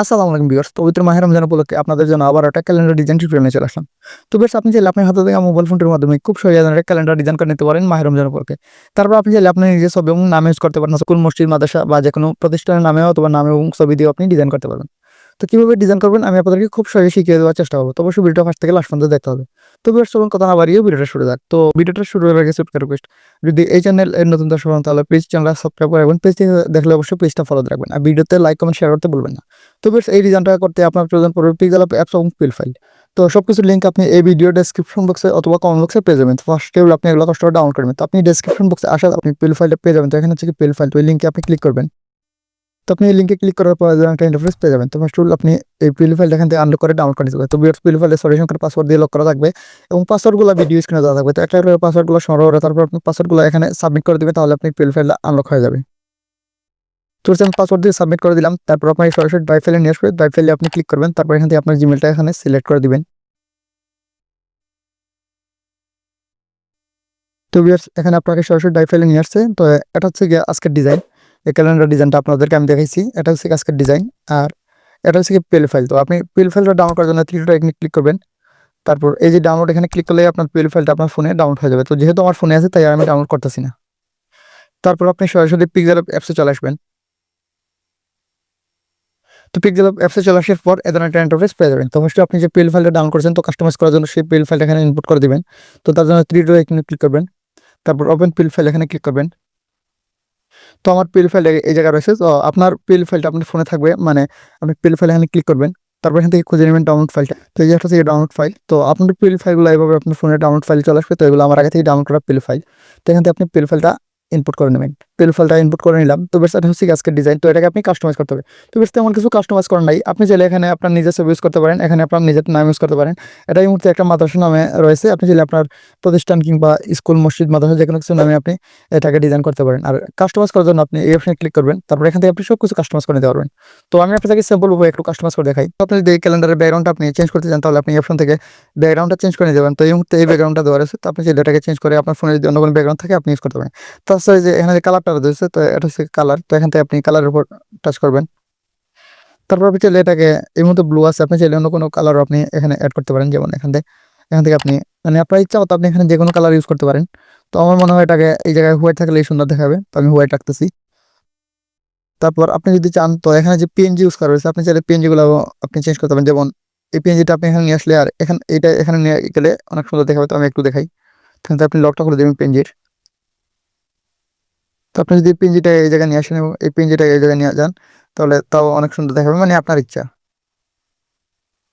আসসালামু আলাইকুম বিয়ার্স পবিত্র মাহের রমজান উপলক্ষে আপনাদের জন্য আবার একটা ক্যালেন্ডার ডিজাইন টিউটোরিয়াল নিয়ে চলে আসলাম। তো বেশ আপনি চাইলে আপনার হাতে থেকে মোবাইল ফোনটির মাধ্যমে খুব সহজে একটা ক্যালেন্ডার ডিজাইন করে নিতে পারেন মাহের রমজান উপলক্ষে। তারপর আপনি চাইলে আপনি নিজে ছবি এবং নাম ইউজ করতে পারেন। স্কুল, মসজিদ, মাদ্রাসা বা যে কোনো প্রতিষ্ঠানের নামে অথবা নামে এবং ছবি দিয়ে আপনি ডিজাইন করতে পারবেন। তো কীভাবে ডিজাইন করবেন আমি আপনাদেরকে খুব সহজে শিখিয়ে দেওয়ার চেষ্টা করব। তো অবশ্যই ভিডিওটা ফার্স্ট থেকে লাস্ট পর্যন্ত দেখতে হবে। তো বেশ চলুন কথা না বাড়িয়ে ভিডিওটা শুরু যাক। তো ভিডিওটা শুরু হয়ে গেছে রিকোয়েস্ট যদি এই চ্যানেল এর নতুন দর্শক হন, তাহলে প্লিজ চ্যানেলটা সাবস্ক্রাইব করে রাখবেন। দেখলে অবশ্যই পেজটা ফলো রাখবেন। আর ভিডিওতে লাইক কমেন্ট শেয়ার করতে বলবেন না। তো বেশ এই ডিজাইনটা করতে আপনার প্রয়োজন পড়বে পিক্সেল অ্যাপস এবং পিল ফাইল তো সব কিছু লিঙ্ক আপনি এই ভিডিও ডেসক্রিপশন বক্সে অথবা কমেন্ট বক্সে পেয়ে যাবেন। ফার্স্টে আপনি এগুলো কষ্ট ডাউনলোড করবেন। তো আপনি ডেসক্রিপশন বক্সে আসা আপনি পিল ফাইলটা পেয়ে যাবেন। তো এখানে হচ্ছে পিল ফাইল তো এই লিঙ্কে আপনি ক্লিক করবেন। তো আপনি এই লিঙ্কে ক্লিক করার পর একটা ইন্টারফেস পেয়ে যাবেন। তো ফার্স্ট আপনি এই পিল ফাইলটা এখান থেকে আনলক করে ডাউনলোড করে নিতে তো বিয়ার পিল ফাইলে সলিউশন করে পাসওয়ার্ড দিয়ে লক করা থাকবে এবং পাসওয়ার্ডগুলো ভিডিও স্ক্রিনে দেওয়া থাকবে। তো একটা করে পাসওয়ার্ডগুলো সংগ্রহ করে তারপর আপনি পাসওয়ার্ডগুলো এখানে সাবমিট করে দেবেন, তাহলে আপনি পিল ফাইলটা আনলক হয়ে যাবে। তো আমি পাসওয়ার্ড দিয়ে সাবমিট করে দিলাম, তারপর আপনার সরাসরি ড্রাইভ ফাইলে নিয়ে আসবে। ড্রাইভ ফাইলে আপনি ক্লিক করবেন, তারপর এখান থেকে আপনার জিমেলটা এখানে সিলেক্ট করে দিবেন। তো এখানে আপনাকে সরাসরি ড্রাইভ ফাইলে নিয়ে আসছে। তো এটা হচ্ছে গিয়ে আজকের ডিজাইন এই ক্যালেন্ডার ডিজাইনটা আপনাদেরকে আমি দেখাইছি। এটা হচ্ছে আজকের ডিজাইন আর এটা হচ্ছে কি পেল ফাইল তো আপনি পেল ফাইলটা ডাউনলোড করার জন্য থ্রিটা এখানে ক্লিক করবেন। তারপর এই যে ডাউনলোড এখানে ক্লিক করলে আপনার পেল ফাইলটা আপনার ফোনে ডাউনলোড হয়ে যাবে। তো যেহেতু আমার ফোনে আছে, তাই আমি ডাউনলোড করতেছি না। তারপর আপনি সরাসরি পিকজেল অ্যাপসে চলে আসবেন। তো পিকজেল অ্যাপসে চলে আসার পর এদের একটা ইন্টারফেস পেয়ে যাবেন। তো অবশ্যই আপনি যে পেল ফাইলটা ডাউনলোড করেছেন, তো কাস্টমাইজ করার জন্য সেই পেল ফাইলটা এখানে ইনপুট করে দিবেন। তো তার জন্য থ্রি এখানে ক্লিক করবেন। তারপর ওপেন পিল ফাইল এখানে ক্লিক করবেন। তো আমার পিল ফাইল এই জায়গায় রয়েছে। তো আপনার পিল ফাইলটা আপনার ফোনে থাকবে মানে আপনি পিল ফাইল এখানে ক্লিক করবেন। তারপর এখান থেকে খুঁজে নেবেন ডাউনলোড ফাইলটা তো এই হচ্ছে ডাউনলোড ফাইল তো আপনার পিল ফাইলগুলো এইভাবে আপনার ফোনে ডাউনলোড ফাইল চলে আসবে। তো এগুলো আমার আগে থেকে ডাউনলোড করা পিল ফাইল তো এখান থেকে আপনি পিল ফাইলটা ইনপুট করে নেবেন। পিল ফাইলটা ইনপুট করে নিলাম। তো বেশ, এটা হচ্ছে আজকের ডিজাইন তো এটাকে আপনি কাস্টমাইজ করতে হবে তো বেশ, তেমন কিছু কাস্টমাইজ করার নাই। আপনি চাইলে এখানে আপনার নিজের ছবি ইউজ করতে পারেন। এখানে আপনার নিজের নাম ইউজ করতে পারেন। এটা এই মুহূর্তে একটা মাদ্রাসা নামে রয়েছে। আপনি চাইলে আপনার প্রতিষ্ঠান কিংবা স্কুল মসজিদ, মাদ্রাসা যে কোনো কিছু নামে আপনি এটাকে ডিজাইন করতে পারেন। আর কাস্টমাইজ করার জন্য আপনি এই অপশনে ক্লিক করবেন। তারপর এখান থেকে আপনি সব কিছু কাস্টমাইজ করে নিতে পারবেন। তো আমি আপনাকে সিম্পল ভাবে একটু কাস্টমাইজ করে দেখাই। তো আপনি যদি এই ক্যালেন্ডারের ব্যাকগ্রাউন্ডটা আপনি চেঞ্জ করতে চান, তাহলে আপনি অপশন থেকে ব্যাকগ্রাউন্ডটা চেঞ্জ করে নিতে পারেন। তো এই মুহূর্তে এই ব্যাকগ্রাউন্ডটা দেওয়া রয়েছে। তো আপনি চাইলে এটাকে চেঞ্জ করে আপনার ফোনে যদি অন্য কোনো ব্যাকগ্রাউন্ড থাকে, আপনি ইউজ করতে পারেন। তাছাড়া যে এখানে যে কালারটা রয়েছে, তো এটা হচ্ছে কালার। তো এখান থেকে আপনি কালারের উপর টাচ করবেন। তারপর আপনি চাইলে এটাকে, এই মধ্যে ব্লু আছে, আপনি চাইলে অন্য কোনো কালারও আপনি এখানে অ্যাড করতে পারেন, যেমন এখান থেকে। এখান থেকে আপনি মানে আপনার ইচ্ছা মতো আপনি এখানে যে কোনো কালার ইউজ করতে পারেন। তো আমার মনে হয় এটাকে, এই জায়গায় হোয়াইট থাকলে সুন্দর দেখাবে। তো আমি হোয়াইট রাখতেছি। তারপর আপনি যদি চান, তো এখানে যে পিএনজি ইউজ করা রয়েছে, আপনি চাইলে পিএনজিগুলো আপনি চেঞ্জ করতে পারেন। যেমন এই পিএনজিটা আপনি এখানে নিয়ে আসলে আর এখানে, এইটা এখানে নিয়ে গেলে অনেক সুন্দর দেখাবে, তো আমি একটু দেখাই। তাহলে আপনি লকটা করে দেবেন পিএনজির তো আপনি যদি পিঞ্জিটা এই জায়গায় নিয়ে আসেন এবং এই পিঞ্জিটা এই জায়গায় নিয়ে যান, তাহলে তাও অনেক সুন্দর দেখাবে মানে আপনার ইচ্ছা।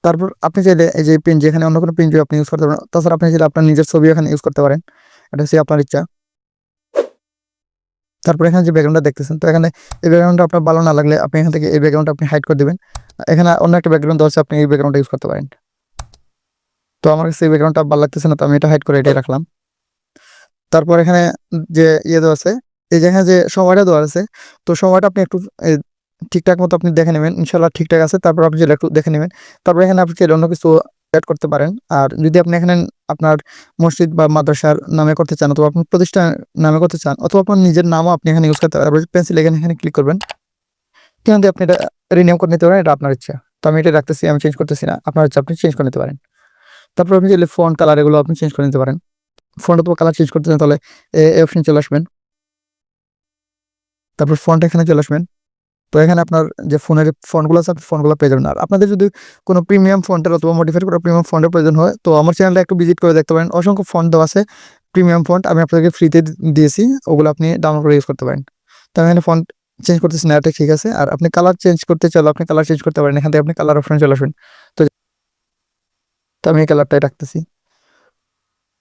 তারপর আপনি চাইলে এই যে পিঞ্জি, এখানে অন্য কোনো পিঞ্জি আপনি ইউজ করতে পারেন। তাছাড়া আপনি চাইলে আপনার নিজের ছবি এখানে ইউজ করতে পারেন। এটা হচ্ছে আপনার ইচ্ছা। তারপর এখানে যে ব্যাকগ্রাউন্ডটা দেখতেছেন, তো এখানে এই ব্যাকগ্রাউন্ডটা আপনার ভালো না লাগলে আপনি এখান থেকে এই ব্যাকগ্রাউন্ডটা আপনি হাইড করে দেবেন। এখানে অন্য একটা ব্যাকগ্রাউন্ড আছে, আপনি এই ব্যাকগ্রাউন্ডটা ইউজ করতে পারেন। তো আমার কাছে এই ব্যাকগ্রাউন্ডটা ভালো লাগতেছে না, তো আমি এটা হাইড করে এটাই রাখলাম। তারপর এখানে যে ইয়ে দেওয়া আছে এই জায়গায় যে সময়টা দেওয়া আছে, তো সময়টা আপনি একটু ঠিকঠাক মতো আপনি দেখে নেবেন। ইনশাল্লাহ ঠিকঠাক আছে, তারপর আপনি যেটা একটু দেখে নেবেন। তারপর এখানে আপনি চাইলে অন্য কিছু অ্যাড করতে পারেন। আর যদি আপনি এখানে আপনার মসজিদ বা মাদ্রাসার নামে করতে চান অথবা আপনার প্রতিষ্ঠান নামে করতে চান, অথবা আপনার নিজের নামও আপনি এখানে ইউজ করতে পারেন। পেন্সিল এখানে এখানে ক্লিক করবেন। কেন দিয়ে আপনি এটা রিনিউ করে নিতে পারেন, এটা আপনার ইচ্ছা। তো আমি এটা রাখতেছি, আমি চেঞ্জ করতেছি না। আপনার ইচ্ছা, আপনি চেঞ্জ করে নিতে পারেন। তারপর আপনি চাইলে ফোন কালার এগুলো আপনি চেঞ্জ করে নিতে পারেন। ফোনটা তো কালার চেঞ্জ করতে চান তাহলে এই অপশন চলে আসবেন। তারপর ফন্ট এখানে চলে আসবেন। তো এখানে আপনার যে ফোনের ফোনগুলো আছে ফোনগুলো পেয়ে যাবেন। আর আপনাদের যদি কোনো প্রিমিয়াম ফন্টের অথবা মডিফাই করা প্রিমিয়াম ফন্টের প্রয়োজন হয়, তো আমার চ্যানেলটা একটু ভিজিট করে দেখতে পারেন। অসংখ্য ফন্ট দেওয়া আছে, প্রিমিয়াম ফন্ট আমি আপনাদেরকে ফ্রিতে দিয়েছি, ওগুলো আপনি ডাউনলোড করে ইউজ করতে পারেন। তো এখানে ফন্ট চেঞ্জ করতেছি না ঠিক আছে। আর আপনি কালার চেঞ্জ করতে চাইলে আপনি কালার চেঞ্জ করতে পারেন। এখান থেকে আপনি কালার অপশন চলে আসবেন। তো তো আমি এই কালারটাই রাখতেছি।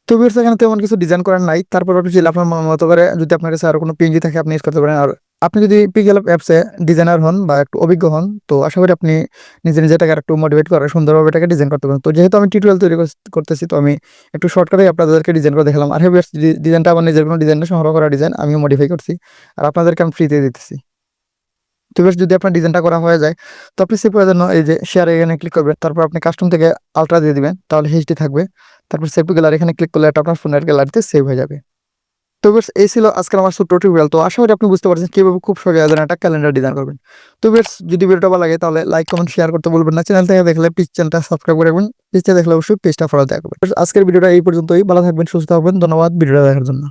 তো বিয়ার্স এখানে তেমন কিছু ডিজাইন করার নাই। তারপর আপনি চাইলে আপনার মতো করে যদি আপনার কাছে আরও কোনো পিএনজি থাকে, আপনি ইউজ করতে পারেন। আর আপনি যদি পিকেল অ্যাপসে ডিজাইনার হন বা একটু অভিজ্ঞ হন, তো আশা করি আপনি নিজে নিজেটাকে একটু মোটিভেট করে সুন্দরভাবে এটাকে ডিজাইন করতে পারেন তো যেহেতু আমি টিউটোরিয়াল তৈরি করতেছি, তো আমি একটু শর্টকাটে আপনাদেরকে ডিজাইন করে দেখালাম। আর হেভিয়ার্স ডিজাইনটা আমার নিজের কোনো ডিজাইনটা সংগ্রহ করা ডিজাইন আমিও মডিফাই করছি। আর আপনাদেরকে আমি ফ্রিতে দিতেছি। তো বেশ, যদি আপনার ডিজাইনটা করা হয়ে যায়, তো আপনি সেভ করার জন্য এই যে শেয়ার এখানে ক্লিক করবেন, তারপর আপনি কাস্টম থেকে আলট্রা দিয়ে দিবেন, তাহলে এইচডি থাকবে। তারপর সেভ গ্যালারি এখানে ক্লিক করলে এটা আপনার ফোনের গ্যালারিতে সেভ হয়ে যাবে। তো বেশ এই ছিল আজকে আমার ছোট্ট টিউটোরিয়াল তো আশা করি আপনি বুঝতে পারছেন কীভাবে খুব সহজে আজ একটা ক্যালেন্ডার ডিজাইন করবেন। তো বেশ যদি ভিডিওটা ভালো লাগে তাহলে লাইক কমেন্ট শেয়ার করতে বলবেন না। চ্যানেল থেকে দেখলে প্লিজ চ্যানেলটা সাবস্ক্রাইব করে রাখবেন। পিসটা দেখলে অবশ্যই পেজটা ফলো দেখবেন আজকের ভিডিওটা এই পর্যন্তই। ভালো থাকবেন, সুস্থ থাকবেন। ধন্যবাদ ভিডিওটা দেখার জন্য।